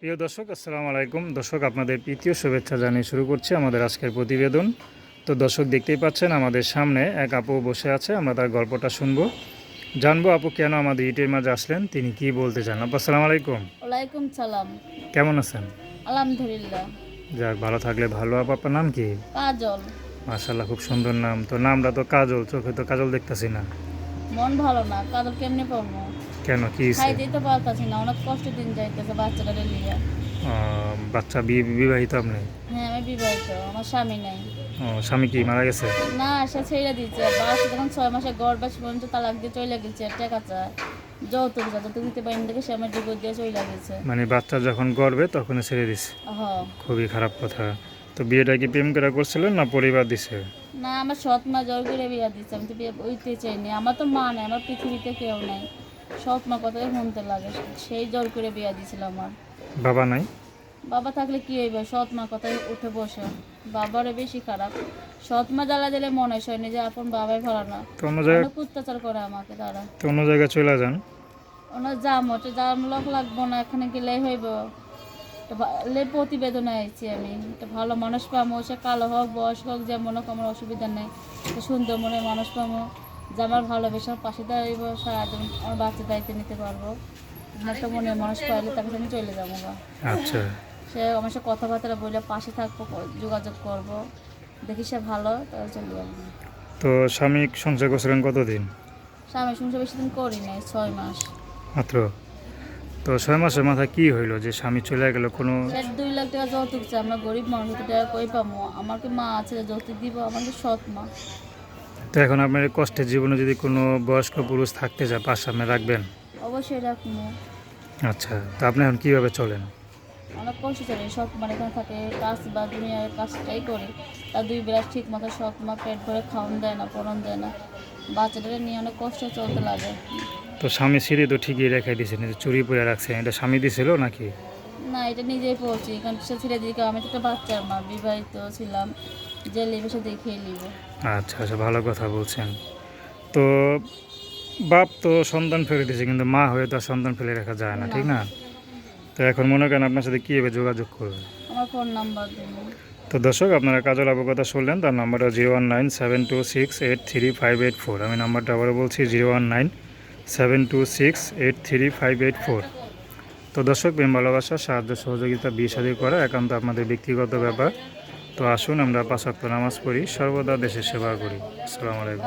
প্রিয় দর্শক আসসালামু আলাইকুম। দর্শক আপনাদের প্রীতীয় শুভেচ্ছা জানিয়ে শুরু করছি আমাদের আজকের প্রতিবেদন। তো দর্শক দেখতেই পাচ্ছেন আমাদের সামনে এক আপু বসে আছে আমরা তার গল্পটা শুনব। জানব আপু কেন আমাদের ইটের মাঝে আসলেন তিনি কি বলতে চান? আপু আসসালামু আলাইকুম। ওয়ালাইকুম সালাম। কেমন আছেন? আলহামদুলিল্লাহ। যাক ভালো থাকলে ভালো। আপু আপনার নাম কি? কাজল। মাশাল্লাহ খুব সুন্দর নাম। তো নামটা তো কাজল চোখে তো কাজল দেখতেছি না। মন ভালো না কাজল কেমনে পাবো কেন কি হইছে? খাইতেই তো পারতাছি না অনেক কষ্ট দিন যাইতেছে আহ, বাচ্চা বিবাহিত আপনি? হ্যাঁ আমি বিবাহিত আমার স্বামী নাই। স্বামী কি মারা গেছে? না সে ছেড়ে দিচ্ছে বাচ্চা যখন ছয় মাসে গড় বাস পর্যন্ত তালাক দিয়ে চলে গেছে টাকা চায়। যৌতুক যৌতুক দিতে পারিনি দেখে সে আমার ডিভোর্স দিয়ে চলে গেছে। মানে বাচ্চা যখন গর্বে তখন ছেড়ে দিছে? খুবই খারাপ কথা। তো বিয়েটা কি প্রেম করে করছিলেন না পরিবার দিছে? না আমার সৎ মা জোর করে বিয়ে দিচ্ছে আমি তো বিয়ে উইতে চাইনি। আমার তো মা নেই আমার পৃথিবীতে কেউ নেই। সৎ মা কথাই শুনতে লাগে। সেই জোর করে বিয়ে দিয়েছিল আমার। বাবা নাই? বাবা থাকলে কি হইবে? সৎ মা কথায় উঠে বসে। বাবারে বেশি খারাপ। সৎ মা জ্বালা দিলে মনে হয় নিজে আপন বাবাই ভালো না। অন্য জায়গায় অত্যাচার করে আমাকে তারা। তো অন্য জায়গায় চলে যান? ওনার জাম হচ্ছে জাম লোক লাগবো না এখানে গেলে হইব। তো লে প্রতিবেদনে আইছি আমি। তো ভালো মানুষ পামো সে কালো হোক বয়স হোক যেমন হোক আমার অসুবিধা নেই। সুন্দর মনে মানুষ পামো। যে আমার ভালোবেসার পাশে দাঁড়াইব সারাদিন আমার বাচ্চা দায়িত্ব নিতে পারব। একটা মনে মানুষ পাইলে তাকে আমি চলে যাব আচ্ছা। সে আমার সাথে কথাবার্তা বলে পাশে থাকব যোগাযোগ করব। দেখি সে ভালো তাহলে চলে যাব। তো স্বামী সংসার করছিলেন কতদিন? স্বামী সংসার বেশি দিন করি নাই ছয় মাস। মাত্র? তো ছয় মাসের মাথায় কি হইল যে স্বামী চলে গেল কোনো দুই লাখ টাকা যৌতুক চাই আমরা গরিব মানুষ টাকা কই পাবো? আমার কি মা আছে যৌতুক দিব? আমাদের সৎ মা। তো এখন আপনার কষ্টের জীবনে যদি কোনো বয়স্ক পুরুষ থাকতে যায় পাশ সামনে রাখবেন? অবশ্যই রাখব। আচ্ছা তো আপনি এখন কীভাবে চলেন? অনেক কষ্ট চলে সৎ মানে এখানে থাকে কাজ বা দুনিয়ার কাজটাই করে। তার দুই বেলা ঠিক মতো সৎ মা পেট ভরে খাওয়ান দেয় না পরন দেয় না। বাচ্চাটাকে নিয়ে অনেক কষ্ট চলতে লাগে। তো স্বামী সিঁড়ি তো ঠিকই রেখে দিয়েছেন চুরি পরে রাখছেন এটা স্বামী দিছিল নাকি? না এটা নিজেই পড়ছি কারণ সে ছেড়ে দিকে আমি তো একটা বাচ্চার মা বিবাহিত ছিলাম। যে লিবে সে দেখিয়ে নিব। আচ্ছা আচ্ছা ভালো কথা বলছেন। তো বাপ তো সন্তান ফেলে দিয়েছে কিন্তু মা হয়ে তো আর সন্তান ফেলে রাখা যায় না ঠিক না? তো এখন মনে করেন আপনার সাথে কীভাবে যোগাযোগ করবে? আমার ফোন নাম্বার তো দর্শক আপনারা কাজল অবগতা শুনলেন তার নাম্বারটা zero one nine seven two six eight three five eight four আমি নাম্বারটা আবারও বলছি zero one nine seven two six eight three five eight four তো দর্শক প্রেম ভালোবাসা সাহায্য সহযোগিতা বিয়ে শাদী করা একান্ত আপনাদের ব্যক্তিগত ব্যাপার। তো আসুন আমরা পাঁচাত্তর নামাজ পড়ি সর্বদা দেশের সেবা করি। আসসালামু আলাইকুম।